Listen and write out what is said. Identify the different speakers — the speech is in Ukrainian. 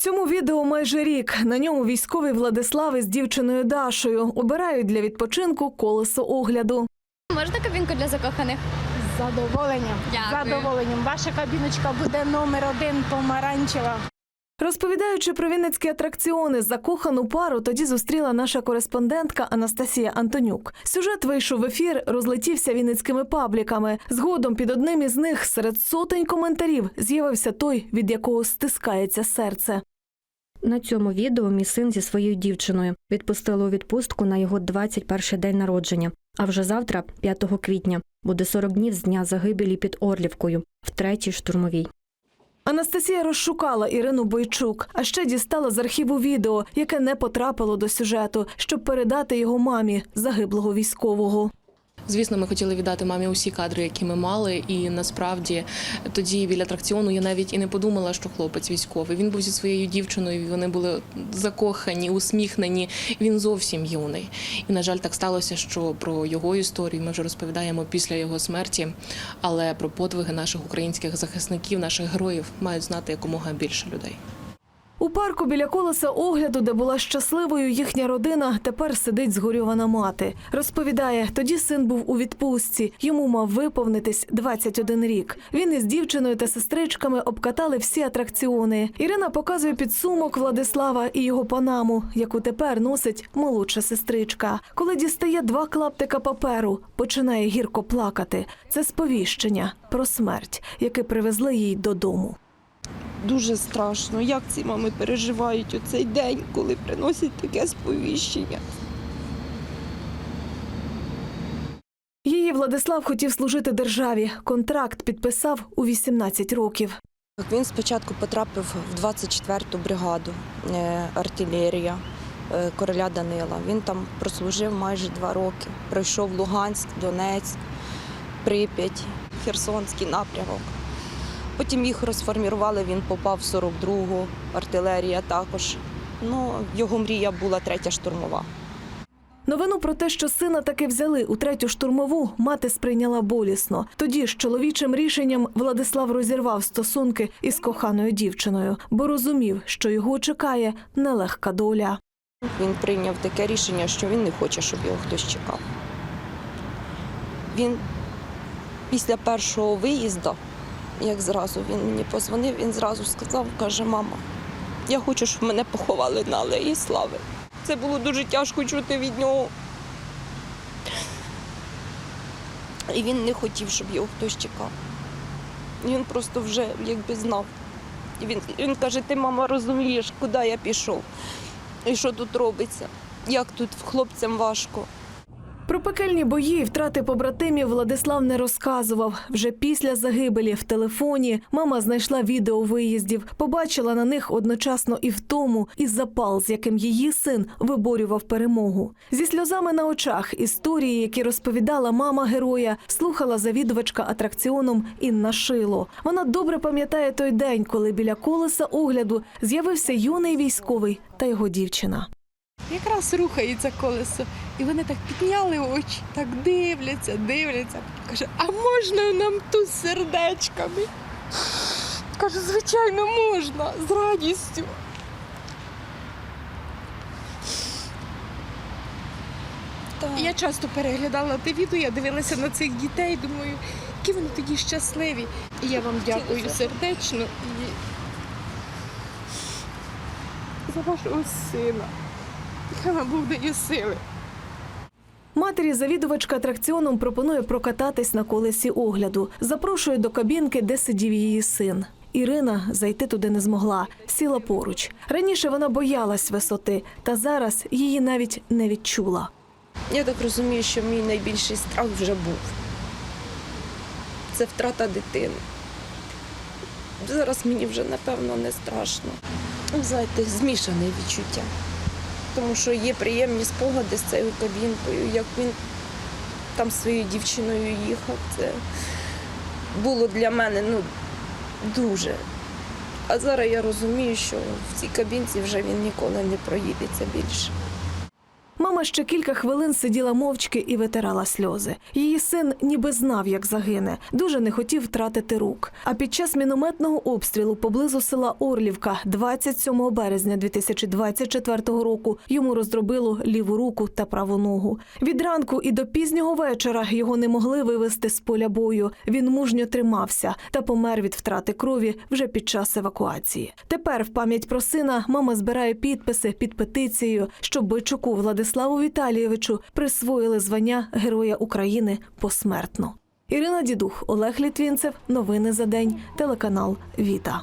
Speaker 1: Цьому відео майже рік. На ньому військовий Владислав із дівчиною Дашою обирають для відпочинку колесо огляду.
Speaker 2: Можна кабінку для закоханих?
Speaker 3: З задоволенням.
Speaker 2: Дякую.
Speaker 3: Задоволенням. Ваша кабіночка буде номер один помаранчева.
Speaker 1: Розповідаючи про вінницькі атракціони, закохану пару тоді зустріла наша кореспондентка Анастасія Антонюк. Сюжет вийшов в ефір, розлетівся вінницькими пабліками. Згодом під одним із них серед сотень коментарів з'явився той, від якого стискається серце.
Speaker 4: На цьому відео мій син зі своєю дівчиною відпустили у відпустку на його 21-й день народження. А вже завтра, 5 квітня, буде 40 днів з дня загибелі під Орлівкою в третій штурмовій.
Speaker 1: Анастасія розшукала Ірину Бойчук, а ще дістала з архіву відео, яке не потрапило до сюжету, щоб передати його мамі загиблого військового.
Speaker 5: Звісно, ми хотіли віддати мамі усі кадри, які ми мали. І насправді тоді біля атракціону я навіть і не подумала, що хлопець військовий. Він був зі своєю дівчиною. Вони були закохані, усміхнені. Він зовсім юний. І на жаль, так сталося, що про його історію ми вже розповідаємо після його смерті. Але про подвиги наших українських захисників, наших героїв мають знати якомога більше людей.
Speaker 1: У парку біля колеса огляду, де була щасливою їхня родина, тепер сидить згорьована мати. Розповідає, тоді син був у відпустці. Йому мав виповнитись 21 рік. Він із дівчиною та сестричками обкатали всі атракціони. Ірина показує підсумок Владислава і його панаму, яку тепер носить молодша сестричка. Коли дістає два клаптика паперу, починає гірко плакати. Це сповіщення про смерть, яке привезли їй додому.
Speaker 6: Дуже страшно, як ці мами переживають у цей день, коли приносять таке сповіщення.
Speaker 1: Її Владислав хотів служити державі. Контракт підписав у 18 років.
Speaker 7: Він спочатку потрапив в 24-ту бригаду е, артилерія е, короля Данила. Він там прослужив майже два роки. Пройшов Луганськ, Донецьк, Прип'ять, Херсонський напрямок. Потім їх розформірували, він попав в 42-гу, артилерія також. Ну, його мрія була третя штурмова.
Speaker 1: Новину про те, що сина таки взяли у третю штурмову, мати сприйняла болісно. Тоді ж чоловічим рішенням Владислав розірвав стосунки із коханою дівчиною, бо розумів, що його чекає нелегка доля.
Speaker 7: Він прийняв таке рішення, що він не хоче, щоб його хтось чекав. Він після першого виїзду, як зразу він мені позвонив, він зразу сказав, каже, мама, я хочу, щоб мене поховали на алеї слави. Це було дуже тяжко чути від нього. І він не хотів, щоб його хтось чекав. Він просто вже якби знав. І він, він каже, ти, мама, розумієш, куди я пішов і що тут робиться, як тут хлопцям важко.
Speaker 1: Про пекельні бої і втрати побратимів Владислав не розказував. Вже після загибелі в телефоні мама знайшла відео виїздів, побачила на них одночасно і втому, і запал, з яким її син виборював перемогу. Зі сльозами на очах історії, які розповідала мама героя, слухала завідувачка атракціоном Інна Шило. Вона добре пам'ятає той день, коли біля колеса огляду з'явився юний військовий та його дівчина.
Speaker 6: Якраз рухається колесо. І вони так підняли очі, так дивляться, дивляться. Каже, а можна нам тут з сердечками? Каже, звичайно, можна, з радістю. Я часто переглядала те відео, я дивилася на цих дітей, думаю, які вони тоді щасливі. І я вам дякую сердечно і за вашого сина. Хай вам Бог дає сили.
Speaker 1: Матері завідувачка атракціоном пропонує прокататись на колесі огляду. Запрошує до кабінки, де сидів її син. Ірина зайти туди не змогла, сіла поруч. Раніше вона боялась висоти, та зараз її навіть не відчула.
Speaker 7: Я так розумію, що мій найбільший страх вже був. Це втрата дитини. Зараз мені вже напевно не страшно. Ну, Знаєте, змішане відчуття. Тому що є приємні спогади з цією кабінкою, як він там своєю дівчиною їхав. Це було для мене ну, дуже. А зараз я розумію, що в цій кабінці вже він ніколи не проїдеться більше.
Speaker 1: Мама ще кілька хвилин сиділа мовчки і витирала сльози. Її син ніби знав, як загине, дуже не хотів втратити рук. А під час мінометного обстрілу поблизу села Орлівка 27 березня 2024 року йому роздробило ліву руку та праву ногу. Від ранку і до пізнього вечора його не могли вивезти з поля бою. Він мужньо тримався та помер від втрати крові вже під час евакуації. Тепер в пам'ять про сина мама збирає підписи під петицією, щоб Бойчуку Владиславу Віталійовичу присвоїли звання Героя України посмертно. Ірина Дідух, Олег Літвінцев. Новини за день. Телеканал Віта.